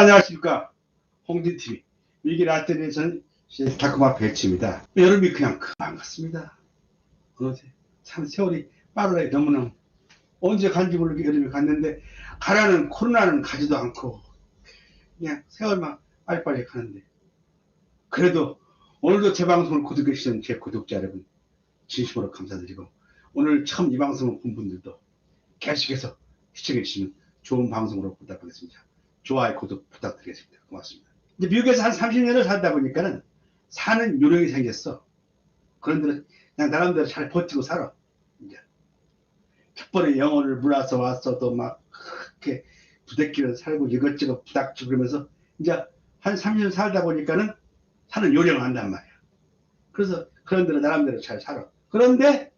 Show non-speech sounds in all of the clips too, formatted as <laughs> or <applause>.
안녕하십니까. 홍진TV. 위기 라떼에서는 다크마 배치입니다. 여름이 그냥 금방 갔습니다. 어제 참 세월이 빠르네, 너무너무. 언제 간지 모르게 여름이 갔는데, 가라는 코로나는 가지도 않고, 그냥 세월만 빨리빨리 가는데. 그래도 오늘도 제 방송을 구독해 주신 제 구독자 여러분, 진심으로 감사드리고, 오늘 처음 이 방송을 본 분들도 계속해서 시청해 주시면 좋은 방송으로 부탁하겠습니다. 좋아요, 구독 부탁드리겠습니다. 고맙습니다. 이제 미국에서 한 30년을 살다 보니까는 사는 요령이 생겼어. 그런데 그냥 나름대로 잘 버티고 살아. 이제 특별히 영어를 몰라서 왔어도 막 그렇게 부대끼를 살고 이것저것 부닥치고 그러면서 이제 한 30년 살다 보니까는 사는 요령을 안단 말이야. 그래서 그런 대로 나름대로 잘 살아. 그런데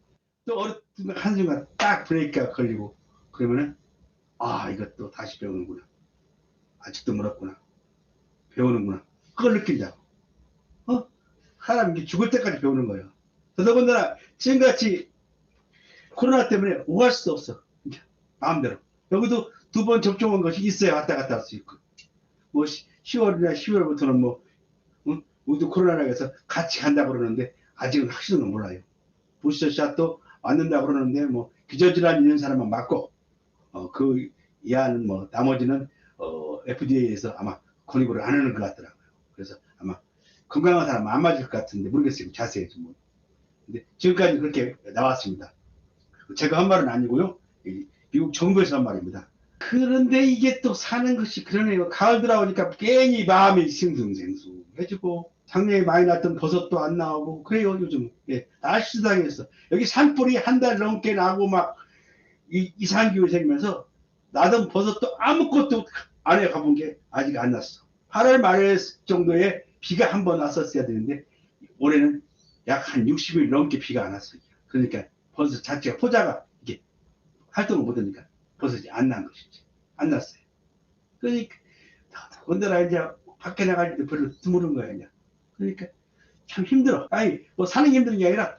또 어느 순간 한순간 딱 브레이크가 걸리고 그러면은 아 이것도 다시 배우는구나. 아직도 멀었구나. 배우는구나. 그걸 느낀다고. 어? 사람이 이게 죽을 때까지 배우는 거예요. 더더군다나 지금같이 코로나 때문에 오갈 수도 없어. 마음대로. 여기도 두 번 접종한 것이 있어야 왔다 갔다 할 수 있고. 뭐 10월이나 12월부터는 뭐 응? 우리도 코로나라고 해서 같이 간다고 그러는데 아직은 확실은 몰라요. 부스터샷도 맞는다고 그러는데 뭐 기저질환 있는 사람만 맞고 어, 그 이하는 뭐 나머지는 어, FDA에서 아마 권유를 안 하는 것 같더라고요. 그래서 아마 건강한 사람 안 맞을 것 같은데 모르겠어요. 자세히 좀. 뭐. 근데 지금까지 그렇게 나왔습니다. 제가 한 말은 아니고요. 이 미국 정부에서 한 말입니다. 그런데 이게 또 사는 것이 그러네요. 가을 들어오니까 괜히 마음이 싱숭생숭 해지고 작년에 많이 났던 버섯도 안 나오고 그래요 요즘. 예, 날씨 당했어. 여기 산불이 한 달 넘게 나고 막 이, 이상기후 생기면서 나던 버섯도 아무것도 안에 가본 게 아직 안 났어. 8월 말 정도에 비가 한 번 왔었어야 되는데 올해는 약 한 60일 넘게 비가 안 왔어요. 그러니까 버섯 자체가 포자가 이게 활동을 못하니까 버섯이 안 난 것이지. 안 났어요. 그러니까 건드라 이제 밖에 나갈 때 별로 드무른 거야 이제. 그러니까 참 힘들어. 아니 뭐 사는 게 힘든 게 아니라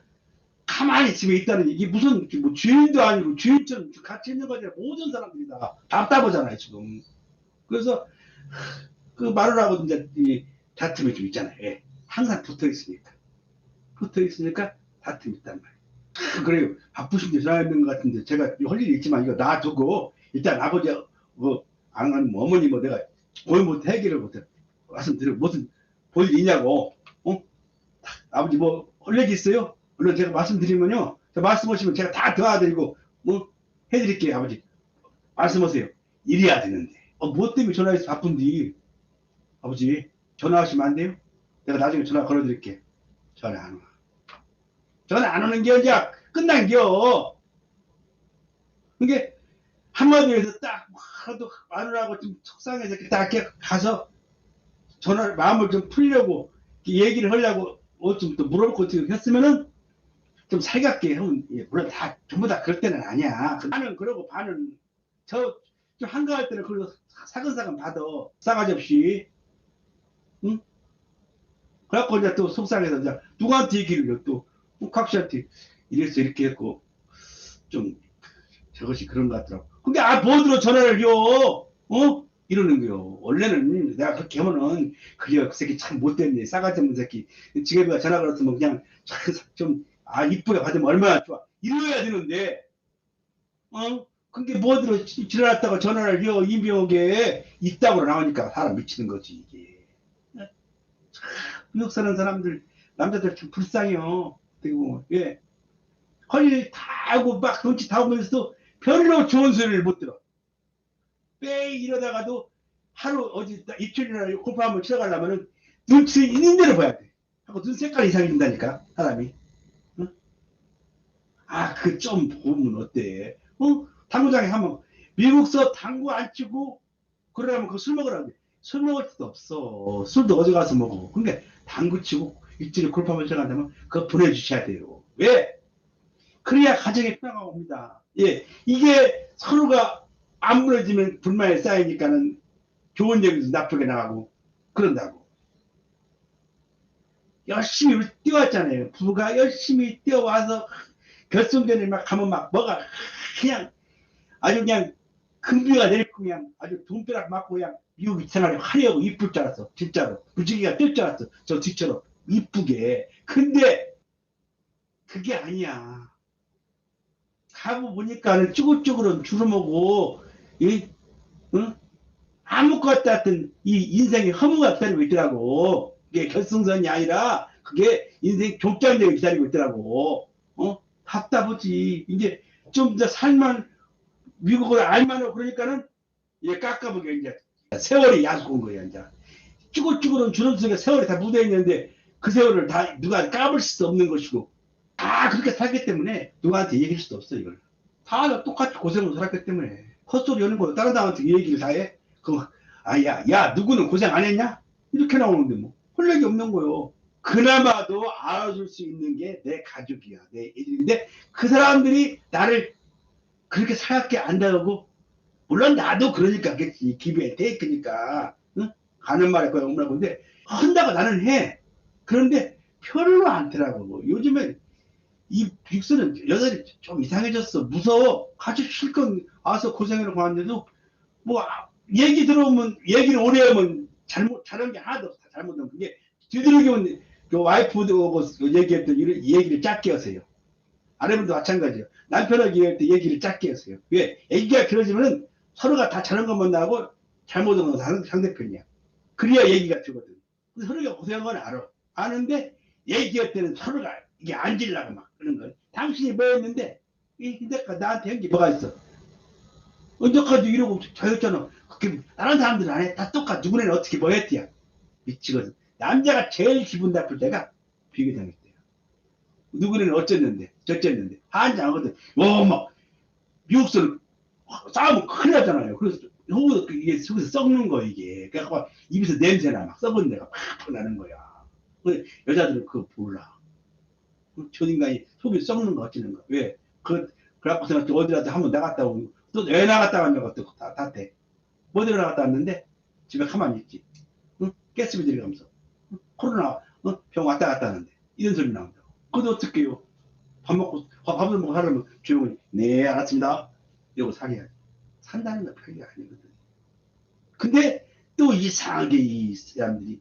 가만히 집에 있다는 이게 무슨 뭐 주인도 아니고 주인처럼 같이 있는 거지 모든 사람들이 다 답답하잖아요 지금. 그래서 그 하고 이제 이 다툼이 좀 있잖아요. 예. 항상 붙어 있으니까 붙어 있으니까 다툼이 있단 말이에요. 아, 그래요. 바쁘신데 전화 있는 것 같은데 제가 할 일이 있지만 이거 놔두고 일단 아버지 뭐 안가면 뭐 어머니 뭐 내가 고용 못 해결을 못해 말씀드려 무슨 볼일 있냐고 어? 아버지 뭐할 얘기 있어요? 물론 제가 말씀드리면요 저 말씀하시면 제가 다 도와드리고 뭐 해드릴게요 아버지 말씀하세요 일해야 되는데 어, 뭐 때문에 전화해서 바쁜디 아버지 전화하시면 안 돼요? 내가 나중에 전화 걸어드릴게 전화 안 와. 전화 안 오는 게 이제 끝난 겨. 그게 한마디로 해서 딱 하도 마누라하고 좀 속상해서 딱 이렇게 가서 전화 마음을 좀 풀려고 얘기를 하려고 어좀 또 물어볼 거 했으면은 좀 살갑게 하면 예, 물론 다 전부 다 그럴 때는 아니야. 반은 그러고 반은 저 좀 한가할 때는 그걸로 사근사근 받아 싸가지 없이 응? 그래갖고 이제 또 속상해서 이제 누구한테 얘기를 해, 또곽 씨한테 이랬어 이렇게 했고 좀 저것이 그런 것 같더라고. 근데 아 뭐들어 전화를 요 어? 이러는 거요. 원래는 내가 그렇게 하면은 그래 그 새끼 참 못됐네 싸가지 없는 새끼 지금가 전화 걸었으면 그냥 <laughs> 좀아 이쁘게 받으면 얼마나 좋아 이래야 되는데 어? 그게 뭐들어 지나갔다가 전화를 요 임병옥에 있다고 나오니까 사람 미치는 거지 이게. 미국 사는 사람들 남자들 참 불쌍해요. 그리고 예. 허리 다 하고 막 눈치 다 보면서도 별로 좋은 소리를 못 들어. 빼 이러다가도 하루 어디 이틀이나 골프 한번 치러 가려면은 눈치 있는 대로 봐야 돼. 하고 눈 색깔 이상이 된다니까 사람이. 응? 아 그 좀 보면 어때? 어? 당구장에 하면 미국서 당구 안 치고 그러려면 그 술 먹으라고 돼. 술 먹을 수도 없어. 술도 어디 가서 먹어. 근데 당구 치고 일주일에 골프 한번 치러 간다면 그거 보내주셔야 돼요. 왜? 그래야 가정에 평화가 옵니다. 예, 이게 서로가 안 무너지면 불만이 쌓이니까는 좋은 얘기도 나쁘게 나가고 그런다고. 열심히 뛰어왔잖아요. 부부가 열심히 뛰어와서 결승전에 막 가면 막 뭐가 그냥 아주 그냥 금비가 내리고 그냥 아주 돈벼락 맞고 그냥 미국 생활이 화려하고 이쁠 줄 알았어. 진짜로. 무지개가 뜰 줄 알았어. 저 뒤처럼. 이쁘게. 근데 그게 아니야. 가고 보니까는 쭈글쭈글은 주름하고 이 응? 아무것도 같은 이 인생의 허무가 기다리고 있더라고. 이게 결승선이 아니라 그게 인생 족장대가 기다리고 있더라고. 어? 답답하지. 이제 좀 더 살만 미국을 알만하고 그러니까는 이제 깎아보게 이제 세월이 약온 거야 이제. 쭈글쭈글한 주름 속에 세월이 다 묻어 있는데 그 세월을 다 누가 까볼 수도 없는 것이고 다 그렇게 살기 때문에 누구한테 얘기할 수도 없어 이걸. 다 똑같이 고생을 살았기 때문에 헛소리 하는 거야. 다른 사람한테 얘기를 다 해. 그럼 아야 야 누구는 고생 안 했냐? 이렇게 나오는데 뭐 헐leg이 없는 거요. 그나마도 알아줄 수 있는 게 내 가족이야. 내 애들인데 그 사람들이 나를 그렇게 살게 안다고 물론 나도 그러니까 겠지. 기부에 테이크니까 응? 가는 말에 거야 없나 본데 한다고 나는 해. 그런데 별로 않더라고. 뭐. 요즘엔 이 빅스는 여자들이 좀 이상해졌어. 무서워. 같이 실컷 와서 고생해놓고 왔는데도 뭐 아, 얘기 들어오면 얘기를 오래 하면 잘못 잘한 게 하나도 없어. 잘못하면 그게 뒤들어오면 그 와이프도 얘기했던 일을 얘기를 짧게 하세요. 아내분도 마찬가지예요. 남편하고 얘기할 때 얘기를 짧게 하세요. 왜? 얘기가 길어지면은 서로가 다 잘한 것만 나오고 잘못한 건 상- 상대편이야. 그래야 얘기가 되거든. 근데 서로가 고생한 건 알아. 아는데 얘기할 때는 서로가 이게 앉으려고 막 그런 거. 당신이 뭐 했는데 이 근데까 나한테 한게 뭐가 있어? 언제까지 이러고 자였잖아. 그렇게 다른 사람들은 안 해. 다 똑같아. 누구는 어떻게 뭐 했대야. 미치거든. 남자가 제일 기분 나쁠 때가 비교당했대요. 누구는 어쨌는데 저쨌는데 한장하거든. 와막 미국서는 싸우면 큰일 나잖아요. 그래서 속에서 그 이게 속에서 썩는 거 이게. 그래갖고 막 입에서 냄새나 막 썩은 데가 팍 나는 거야. 근데 여자들은 그거 몰라. 저 인간이 속이 썩는 거 어찌는 거. 왜? 그, 그래갖고서 어디라도 한번 나갔다 오고, 또왜 나갔다 왔냐고 또 다, 다 돼. 어디로 나갔다 왔는데, 집에 가만히 있지. 응? 가스비 들어가면서. 응? 코로나, 어? 병 왔다 갔다 하는데. 이런 소리 나온다고. 그것도 어떡해요? 밥 먹고, 밥, 밥을 먹고 하려면 조용히, 네, 알았습니다. 이러고 사귀어야지. 산다는 건 별게 아니거든. 근데 또 이상하게 이 사람들이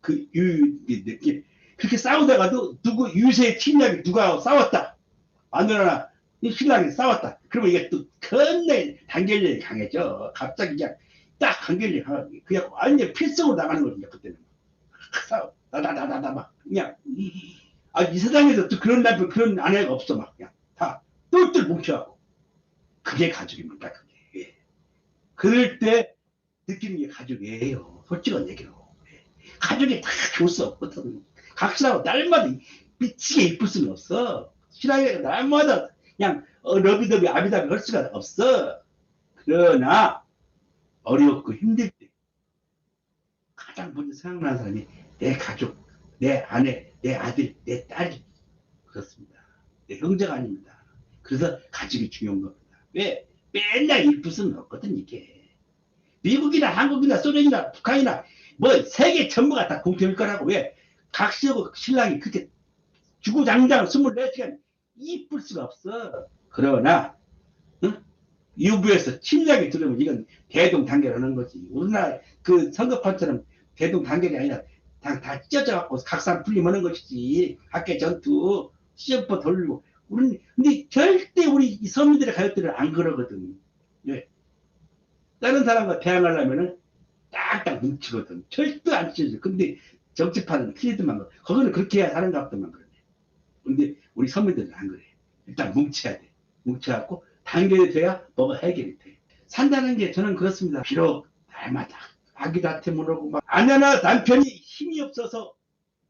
그 유, 이렇게 그렇게 싸우다가도 누구 유세 침략이 누가 싸웠다. 마누라나 이 신랑이 싸웠다. 그러면 이게 또 겁내 단결력이 강해져. 갑자기 그냥 딱 단결력이 강하게. 그냥 완전 필성으로 나가는 거죠. 그때는. <laughs> 싸워. 나다다다다 막 그냥 아 이 세상에서 또 그런 남편 그런 아내가 없어 막 그냥 다 똘똘 뭉쳐갖고 그게 가족입니다. 그게. 예. 그럴 때 느끼는 게 가족이에요. 솔직한 얘기로. 예. 가족이 다 좋을 수 없거든. 각시라고 날마다 미치게 이쁠 수는 없어. 신랑이 날마다 그냥 어, 러비더비 아비다비 할 수가 없어. 그러나 어렵고 힘들 때 가장 먼저 생각나는 사람이 내 가족, 내 아내, 내 아들, 내 딸이 그렇습니다. 내 형제가 아닙니다. 그래서 가족이 중요한 겁니다. 왜? 맨날 수는 없거든 이게. 미국이나 한국이나 소련이나 북한이나 뭐 세계 전부가 다 공평일 거라고 왜? 각시하고 신랑이 그렇게 주구장장 24시간 이쁠 수가 없어. 그러나 응? 유부에서 침략이 들어오면 이건 대동 단결하는 거지. 우리나라 그 선거판처럼 대동 단결이 아니라 다, 다 찢어져 갖고 각산 풀림하는 것이지. 학계 전투 시험포 돌리고 우리는 근데 절대 우리 이 서민들의 가족들은 안 그러거든. 왜? 다른 사람과 대항하려면은 딱딱 뭉치거든. 절대 안 찢어져. 근데 정치판은 틀리더만 거. 거기는 그렇게 해야 사는 같더만 그러네. 근데 우리 서민들은 안 그래. 일단 뭉쳐야 돼. 뭉쳐갖고 단결이 돼야 뭐가 해결이 돼. 산다는 게 저는 그렇습니다. 비록 날마다 아기한테 물어보고 막 아내나 남편이 힘이 없어서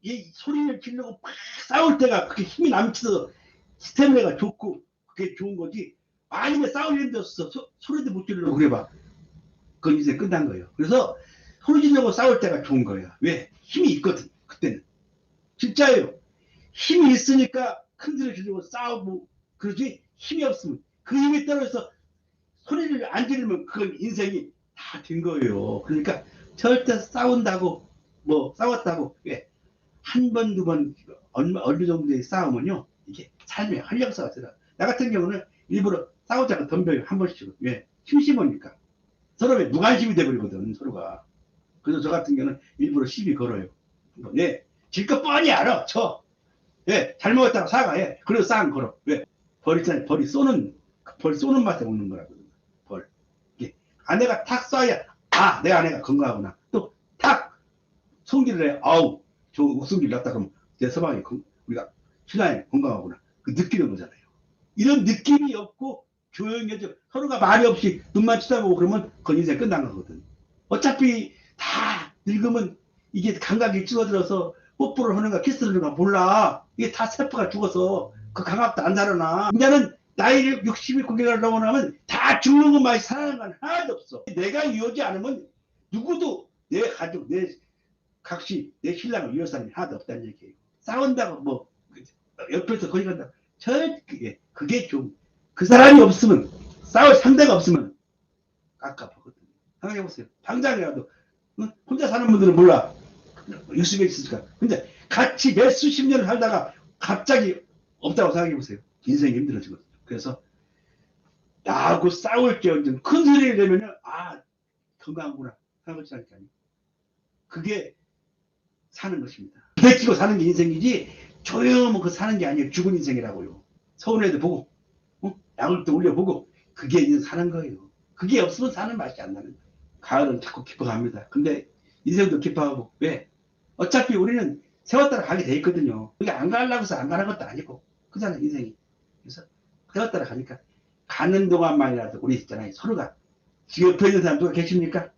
이 소리를 지르고 막 싸울 때가 그렇게 힘이 넘쳐서 스태미나가 좋고 그게 좋은 거지. 만약에 싸울 일도 없어. 소, 소리도 못 지르려고 그래 봐. 그건 이제 끝난 거예요. 그래서 소리 지르고 싸울 때가 좋은 거예요. 왜? 힘이 있거든. 그때는. 진짜예요. 힘이 있으니까 큰 소리 지르고 싸우고 그러지 힘이 없으면 그 힘에 따라서 소리를 안 지르면 그건 인생이 다 된 거예요. 그러니까 절대 싸운다고 뭐 싸웠다고 왜? 한 번, 두 번, 얼마, 어느 정도의 싸움은요, 이게 삶의 활력소가 들어. 나 같은 경우는 일부러 싸우자고 덤벼요, 한 번씩은. 왜? 심심하니까. 서로 왜 무관심이 돼버리거든, 서로가. 그래서 저 같은 경우는 일부러 시비 걸어요. 예, 질거 뻔히 알아, 쳐. 예, 잘못했다고 사과해. 그래서 쌍 걸어. 왜? 벌 있잖아요. 벌이 쏘는, 그벌 쏘는 맛에 먹는. 이게 아내가 탁 쏴야, 아, 내 아내가 건강하구나. 또, 탁! 손질을 해. 아우, 저 옥순기를 놨다 그러면 내 서방이 건- 우리가 신랑이 건강하구나. 그 느끼는 거잖아요. 이런 느낌이 없고 조용히 해서 서로가 말이 없이 눈만 쳐다보고 그러면 그 인생 끝난 거거든. 어차피 다 늙으면 이게 감각이 줄어들어서 뽀뽀를 하는가 키스를 하는가 몰라. 이게 다 세포가 죽어서 그 감각도 안 살아나. 이제는 나이를 60이 고개가 넘어가면 다 죽는 것만 살아나는 건 하나도 없어. 내가 이어지 않으면 누구도 내 가족, 내 각시, 내 신랑을 위한 사람이 하나도 없다는 얘기예요. 싸운다고 뭐 옆에서 거기 간다. 절대 그게 좀 그 사람이 없으면 싸울 상대가 없으면 깝깝하거든요. 생각해보세요. 당장이라도 응? 혼자 사는 분들은 몰라. 육수가 있으니까. 근데 같이 몇 수십 년을 살다가 갑자기 없다고 생각해보세요. 인생이 힘들어지거든요. 그래서 나하고 싸울 게 언제 큰 소리를 내면은 아 건강하구나 않을까요? 그게 사는 것입니다. 부대끼고 사는 게 인생이지 조용하면 그 사는 게 아니에요. 죽은 인생이라고요. 서운해도 보고 어? 약을 또 올려보고 그게 이제 사는 거예요. 그게 없으면 사는 맛이 안 나는 거예요. 가을은 자꾸 깊어갑니다. 근데 인생도 깊어가고 왜? 어차피 우리는 따라 가게 돼 있거든요. 그게 안 가려고 해서 안 가는 것도 아니고 그잖아요 인생이. 그래서 따라 가니까 가는 동안만이라도 우리 있잖아요. 서로가 지금 옆에 있는 사람 누가 계십니까?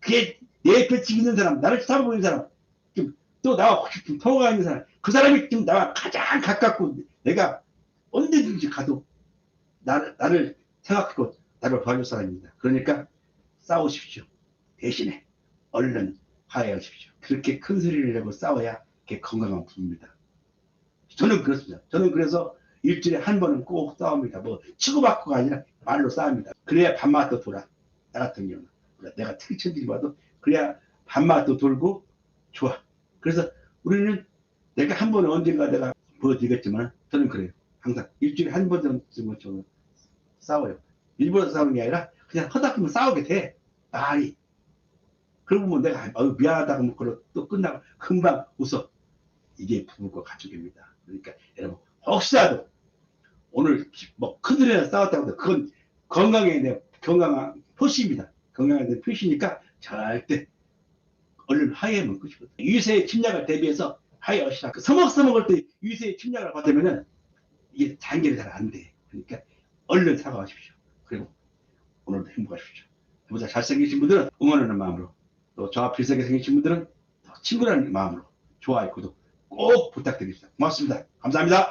그게 내 옆에 지금 있는 사람, 나를 쳐다보는 사람, 좀또 나와 혹시 좀 통화가 있는 사람, 그 사람이 지금 나와 가장 가깝고 내가 언제든지 가도 나를, 나를 생각하고 나를 도와줄 사람입니다. 그러니까 싸우십시오. 대신에 얼른 화해하십시오. 그렇게 큰 소리를 내고 싸워야 그게 건강한 부부입니다. 저는 그렇습니다. 저는 그래서 일주일에 한 번은 꼭 싸웁니다. 뭐 치고받고가 아니라 말로 싸웁니다. 그래야 밥맛도 돌아. 나 같은 경우는 그래, 내가 특천들이 봐도 그래야 밥맛도 돌고 좋아. 그래서 우리는 내가 한 번은 언젠가 내가 보여드리겠지만 저는 그래요. 항상 일주일에 한 번 정도 저는 싸워요. 일부러 싸우는 게 아니라 그냥 하다 보면 싸우게 돼. 말이. 그러고 보면 내가 어우, 미안하다고 하면 그걸 또 끝나고 금방 웃어. 이게 부부과 가족입니다. 그러니까 여러분 혹시라도 오늘 뭐 큰일이나 싸웠다고 해도 그건 건강에 대한 건강한 표시입니다. 건강에 대한 표시니까 절대 얼른 화해하면 끝이거든요. 유세의 침략을 대비해서 화해하시라. 그 서먹서먹할 때 유세의 침략을 받으면은 이게 단결이 잘 안 돼. 그러니까 얼른 사과하십시오. 그리고 오늘도 행복하십시오. 보다 잘생기신 분들은 응원하는 마음으로 또 저와 비슷하게 생기신 분들은 더 친구라는 마음으로 좋아요, 구독 꼭 부탁드립니다. 고맙습니다. 감사합니다.